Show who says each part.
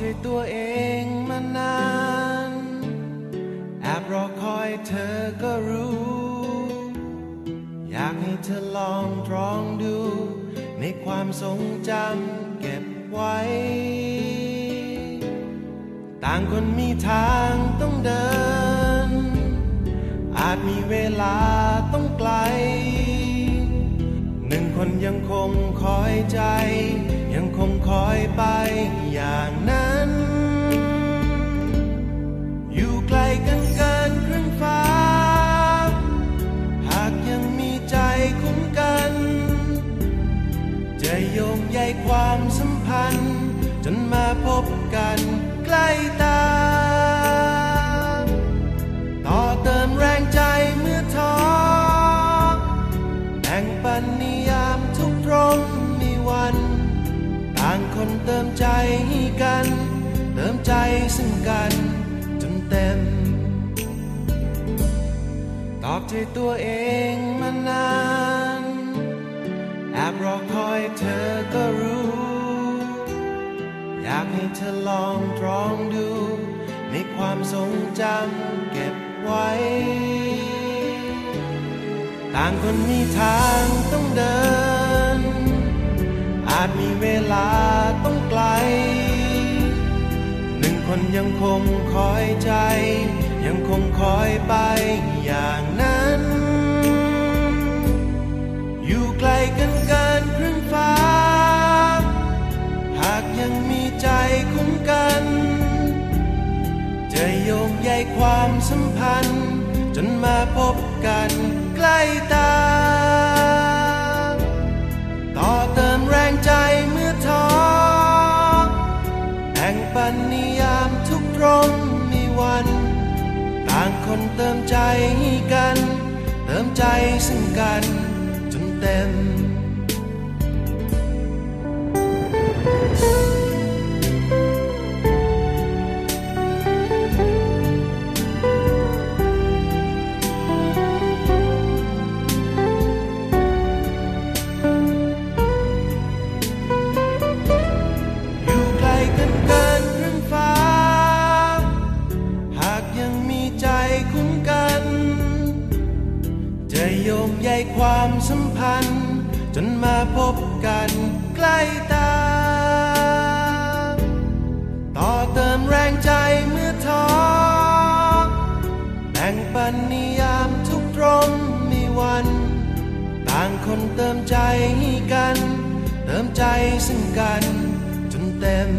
Speaker 1: ใจตัวเองมานาน แอบรอคอยเธอก็รู้ อยากให้เธอลองตรองดู ในความทรงจำเก็บไว้ ต่างคนมีทางต้องเดิน อาจมีเวลาต้องไกล หนึ่งคนยังคงคอยใจ ยังคงคอยไป ตา ต่อเติมแรงใจเมื่อท้อแบ่งปันนิยามทุกตรงมีวัน ต่างคนเติมใจให้กัน เติมใจซึ่งกันจนเต็ม ตอบใจตัวเองมานาน แอบรอคอยเธอก็รู้ อยากให้เธอลองตรองดู ในความทรงจำเก็บไว้ ต่างคนมีทางต้องเดิน อาจมีเวลาต้องไกล หนึ่งคนยังคงคอยใจ ยังคงคอยไปอย่างนั้น สัมพันธ์ จนมาพบกันใกล้ตา ต่อเติมแรงใจเมื่อท้อแบ่งปันนิยามทุกตรงมีวัน ต่างคนเติมใจกัน เติมใจซึ่งกัน จนเต็ม โยงใยความสัมพันธ์ จนมาพบกันใกล้ตา ต่อเติมแรงใจเมื่อท้อแบ่งปันนิยามทุกตรงมีวัน ต่างคนเติมใจกัน เติมใจซึ่งกันจนเต็ม